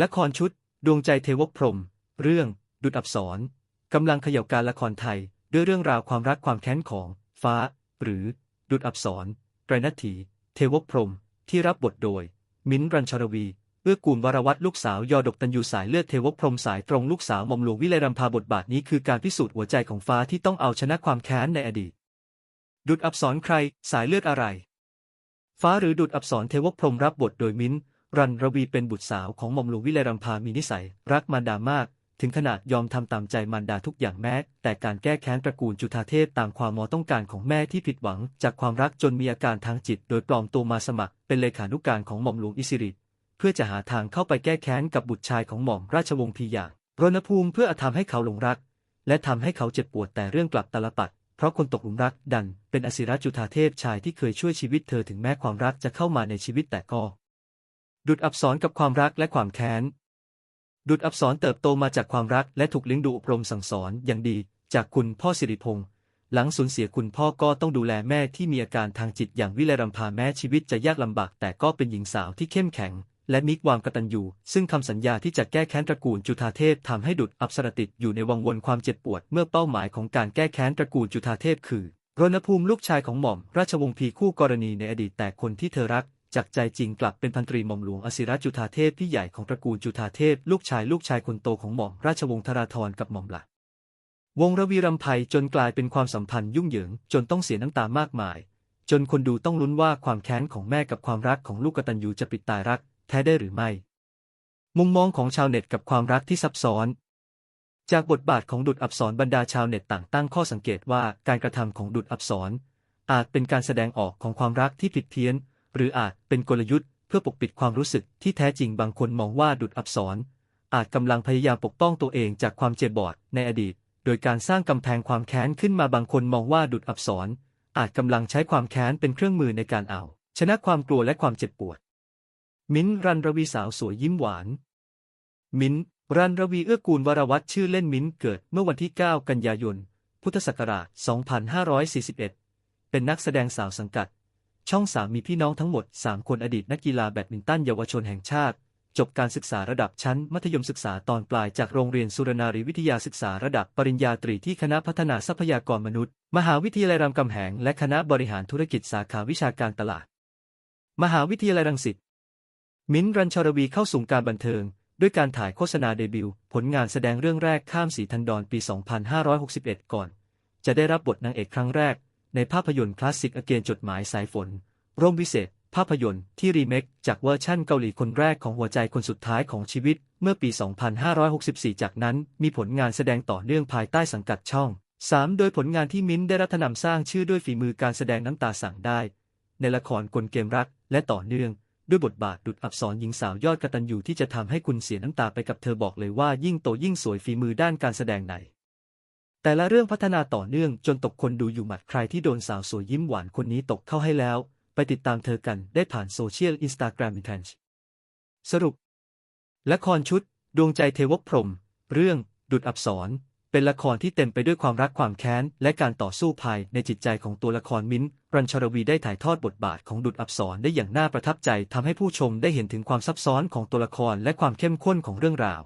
ละครชุด ดวงใจเทวกพรม เรื่อง ดุดอับสรกำลังเขย่าการละครไทย ด้วยเรื่องราวความรักความแค้นของ ฟ้า หรือ ดุดอับสรไตรนัทถีเทวกพรม ที่รับบทโดย มิ้นท์รัญชรวีเอื้อกูลวรวัตรลูกสาวยอดกตันยูสายเลือดเทวกพรมสายตรงลูกสาวหม่อมหลวงวิไลรำพาบทบาทนี้คือการพิสูจน์หัวใจของฟ้าที่ต้องเอาชนะความแค้นในอดีต ดุดอับสรใคร สายเลือดอะไร ฟ้าหรือดุดอับสรเทวกพรมรับบทโดยมิ้นท์ รันระวีเป็นบุตรสาวของหม่อมหลวงวิไลรำพามีนิสัย รักมารดามาก ถึงขนาดยอมทำตามใจมารดาทุกอย่างแม้ แต่การแก้แค้นตระกูลจุฑาเทพตามความมอต้องการของแม่ที่ผิดหวัง จากความรักจนมีอาการทางจิต โดยปลอมตัวมาสมัคร เป็นเลขานุกการของหม่อมหลวงอิสิริเพื่อจะหาทางเข้าไปแก้แค้นกับบุตรชายของหม่อมราชวงศ์พีอย่างรณภูมิเพื่อทำให้เขาหลงรัก และทำให้เขาเจ็บปวดแต่เรื่องกลับตาลปัดเพราะคนตกหลุมรักดัน เป็นอสิรจุฑาเทพชายที่เคยช่วยชีวิตเธอถึงแม้ความรักจะเข้ามาในชีวิตแต่ก็ ดุดอับสรกับความรักและความแค้น ดุดอับสรเติบโตมาจากความรักและถูกเลี้ยงดูอบรมสั่งสอนอย่างดี จากคุณพ่อสิริพงษ์หลังสูญเสียคุณพ่อก็ต้องดูแลแม่ที่มีอาการทางจิตอย่างวิไลรำพาแม้ชีวิตจะยากลำบาก แต่ก็เป็นหญิงสาวที่เข้มแข็ง และมีความกตัญญูซึ่งคำสัญญาที่จะแก้แค้นตระกูลจุฑาเทพทำให้ดุดอับสรติดอยู่ในวังวนความเจ็บปวด เมื่อเป้าหมายของการแก้แค้นตระกูลจุฑาเทพคือรณภูมิลูกชายของหม่อม ราชวงศ์พีคู่กรณีในอดีตแต่คนที่เธอรัก จากใจจริงกลับเป็นพันตรีหม่อมหลวงอศิรจุฑาเทพพี่ใหญ่ของตระกูลจุฑาเทพลูกชายลูกชายคนโตของหม่อมราชวงศ์ธราธรกับหม่อมหลัก วงระวีรำไพจนกลายเป็นความสัมพันธ์ยุ่งเหยิง จนต้องเสียน้ำตามากมาย จนคนดูต้องลุ้นว่าความแค้นของแม่กับความรักของลูกกตัญญูจะปิดตายรัก แท้ได้หรือไม่ มุมมองของชาวเน็ตกับความรักที่ซับซ้อนจากบทบาทของดุดอับสรบรรดาชาวเน็ตต่างตั้งข้อสังเกตว่าการกระทำของดุดอับสรอาจเป็นการแสดงออกของความรักที่ผิดเพี้ยน หรืออาจเป็นกลยุทธ์เพื่อปกปิดความรู้สึกที่แท้จริงบางคนมองว่าดุดอับสรอาจกำลังพยายามปกป้องตัวเองจากความเจ็บบอดในอดีต โดยการสร้างกำแพงความแค้นขึ้นมาบางคนมองว่าดุดอับสรอาจกำลังใช้ความแค้นเป็นเครื่องมือในการเอา ชนะความกลัวและความเจ็บปวด มิ้นทรันรวีสาวสวยยิ้มหวาน มิ้นทรันรวีเอื้อกูลวรวัตรชื่อเล่นมิ้นเกิดเมื่อวันที่ 9 กันยายน พุทธศักราช 2541 เป็นนักแสดงสาวสังกัด ช่องสามมีพี่น้องทั้งหมด 3 คนอดีตนักกีฬาแบดมินตันเยาวชนแห่งชาติ จบการศึกษาระดับชั้นมัธยมศึกษาตอนปลายจากโรงเรียนสุรนารีวิทยาศึกษาระดับปริญญาตรีที่คณะพัฒนาทรัพยากรมนุษย์ มหาวิทยาลัยรามคำแหง และคณะบริหารธุรกิจสาขาวิชาการตลาด มหาวิทยาลัยรังสิตมิ้นรัญชรวีเข้าสู่การบันเทิง ด้วยการถ่ายโฆษณาเดบิวต์ผลงานแสดงเรื่องแรกข้ามสีทันดอนปี 2561 ก่อน จะได้รับบทนางเอกครั้งแรก ในภาพยนตร์คลาสสิกอเกนจดหมายสายฝน ร่มวิเศษ ภาพยนตร์ที่รีเมคจากเวอร์ชั่นเกาหลีคนแรกของหัวใจคนสุดท้ายของชีวิต เมื่อปี 2564 จากนั้นมีผลงานแสดงต่อเนื่องภายใต้สังกัดช่อง 3 โดยผลงานที่มิ้นท์ได้รับนำสร้างชื่อด้วยฝีมือการแสดงน้ำตาสั่งได้ ในละครกลเกมรักและต่อเนื่องด้วยบทบาทดุดอับสรหญิงสาวยอดกระตัญญูที่จะทำให้คุณเสียน้ำตาไปกับเธอบอกเลยว่ายิ่งโตยิ่งสวยฝีมือด้านการแสดงไหน แต่ละเรื่องพัฒนาต่อเนื่องจนตกคนดูอยู่หมัดใครที่โดนสาวสวยยิ้มหวานคนนี้ตกเข้าให้แล้ว ไปติดตามเธอกันได้ผ่านโซเชียลอินสตาแกรมอินเทนสรุป ละครชุด ดวงใจเทวพรม เรื่อง ดุดอับสรเป็นละครที่เต็มไปด้วยความรักความแค้น และการต่อสู้ภายในจิตใจของตัวละครมิ้นรัญชรวีได้ถ่ายทอดบทบาทของดุดอับสรได้อย่างน่าประทับใจทำให้ผู้ชมได้เห็นถึงความซับซ้อนของตัวละครและความเข้มข้นของเรื่องราว